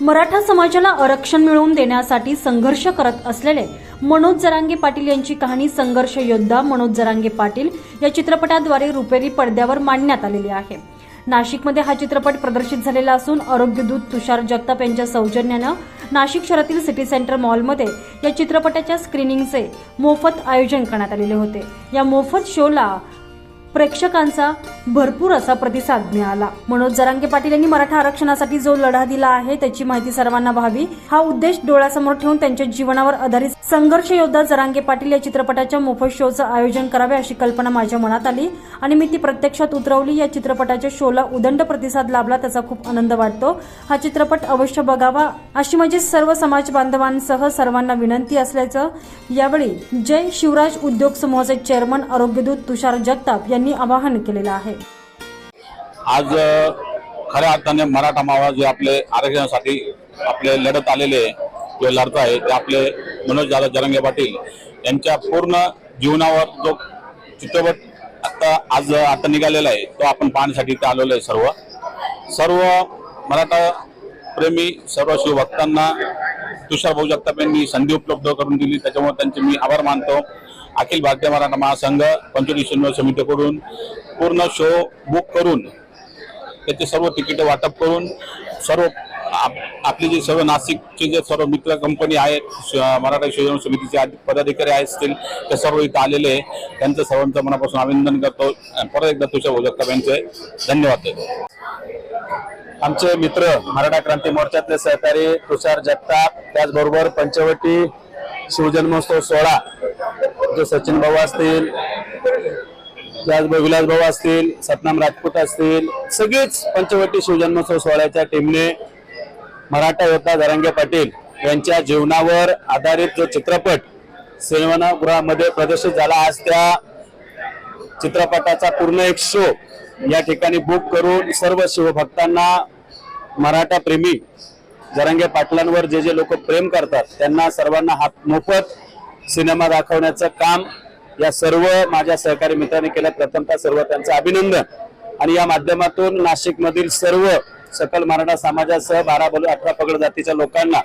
मराठा समाजाला आरक्षण मिळवून देण्यासाठी संघर्ष करत असलेले मनोज जरांगे पाटील यांची कहाणी संघर्ष योद्धा मनोज जरांगे पाटील या चित्रपटाद्वारे रुपेरी पडद्यावर मांडण्यात आलेली आहे. नाशिकमध्ये हा चित्रपट प्रदर्शित झालेला असून आरोग्यदूत तुषार जगताप यांच्या सौजन्यानं नाशिक शहरातील सिटी सेंटर मॉलमध्ये या चित्रपटाच्या स्क्रीनिंगचे मोफत आयोजन करण्यात आलेले होते. या मोफत शोला प्रेक्षकांचा भरपूर असा प्रतिसाद मिळाला. मनोज जरांगे पाटील यांनी मराठा आरक्षणासाठी जो लढा दिला आहे त्याची माहिती सर्वांना व्हावी. हा उद्देश डोळ्यासमोर ठेवून त्यांच्या जीवनावर आधारित संघर्ष योद्धा जरांगे पाटील या चित्रपटाच्या मोफत शोचं आयोजन करावे अशी कल्पना माझ्या मनात आली आणि मी ती प्रत्यक्षात उतरवली. या चित्रपटाच्या शोला उदंड प्रतिसाद लाभला त्याचा खूप आनंद वाटतो. हा चित्रपट अवश्य बघावा अशी माझी सर्व समाज बांधवांसह सर्वांना विनंती असल्याचं यावेळी जय शिवराज उद्योग समूहाचे चेअरमन आरोग्यदूत तुषार जगताप यांनी आवाहन केलेलं आहे. आज खऱ्या अर्थाने मराठा मावा जे आपले आरक्षणासाठी आपले लढत आलेले जे लढत आहे ते आपले मनोज दादा जरंगे पाटील यांच्या पूर्ण जीवनावर जो चित्रपट आता आज आता निघालेला आहे तो आपण पाहण्यासाठी इथे आलेलो आहे सर्व. सर्व मराठा प्रेमी सर्व शिवभक्तांना तुषार भाऊ जगताप यांनी संधी उपलब्ध करून दिली. त्याच्यामुळे त्यांचे मी आभार मानतो. अखिल भारतीय मराठा महासंघ पंचवीस समितीकडून पूर्ण शो बुक करून त्याचे सर्व तिकीट वाटप करून सर्व आप- आपले जे सर्व नाशिकचे जे सर्व मित्र कंपनी आहेत मराठा शिवजन समितीचे पदाधिकारी आहेत असतील ते सर्व इथं आलेले आहे. त्यांचं सर्वांचं मनापासून अभिनंदन करतो परत एकदा तुझ्या जगताप यांचे धन्यवाद देतो आमचे मित्र मराठा क्रांती मोर्चातले सहकारी तुषार जगताप त्याचबरोबर पंचवटी शिवजन्मोत्सव सोहळा जे सचिन भाऊ असतील त्याचबरोबर विलास भाऊ असतील सतनाम राजपूत असतील सगळीच पंचवटी शिवजन्मोत्सव सोहळ्याच्या टीमने मराठा योद्धा धरंगे पाटील यांच्या जीवनावर आधारित जो चित्रपट सिनेमागृहामध्ये प्रदर्शित झाला आज त्या चित्रपटाचा पूर्ण एक शो या ठिकाणी बुक करून सर्व शिवभक्तांना मराठा प्रेमी जरांगे पाटलांवर जे जे लोक प्रेम करतात त्यांना सर्वांना हात मोफत सिनेमा दाखवण्याचं काम या सर्व माझ्या सहकारी मित्रांनी केलं. प्रथमतः सर्व त्यांचं अभिनंदन. आणि या माध्यमातून नाशिकमधील सर्व सकल मराठा समाजासह बारा बलू अठरा पगड जातीच्या लोकांना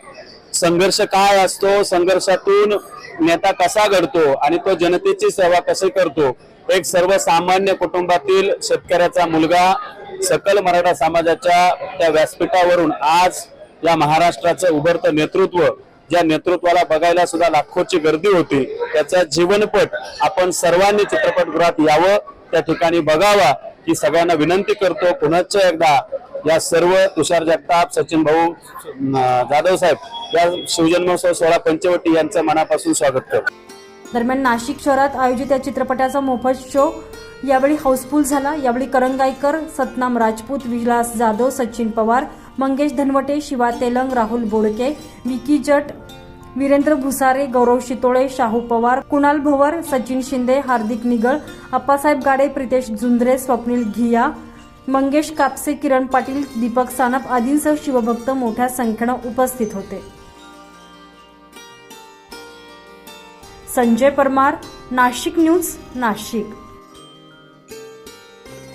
संघर्ष काय असतो? संघर्षातून नेता कसा घडतो आणि तो जनतेची सेवा कशी करतो? एक सर्वसामान्य कुटुंबातील शेतकऱ्याचा मुलगा सकल मराठा समाजाच्या त्या व्यासपीठावरून आज या महाराष्ट्राचं उभरतं नेतृत्व ज्या नेतृत्वाला बघायला सुद्धा लाखोची गर्दी होती. त्याचा जीवनपट आपण सर्वांनी चित्रपटगृहात यावं त्या ठिकाणी बघावा. ही सगळ्यांना विनंती करतो. पुनश्च एकदा या सर्व तुषार जगताप सचिन भाऊ जाधव साहेब या शिवजन्मोत्सव सोहळा पंचवटी यांचं मनापासून स्वागत करतो. दरम्यान नाशिक शहरात आयोजित या चित्रपटाचा मोफत शो यावेळी हाऊसफुल झाला. यावेळी करंगाईकर सतनाम राजपूत विलास जाधव सचिन पवार मंगेश धनवटे शिवा तेलंग राहुल बोडके विकी जट वीरेंद्र भुसारे गौरव शितोळे शाहू पवार कुणाल भवर सचिन शिंदे हार्दिक निगळ अप्पासाहेब गाडे प्रितेश जुंद्रे स्वप्नील घिया मंगेश कापसे किरण पाटील दीपक सानप आदींसह शिवभक्त मोठ्या संख्येनं उपस्थित होते. संजय परमार नाशिक न्यूज नाशिक.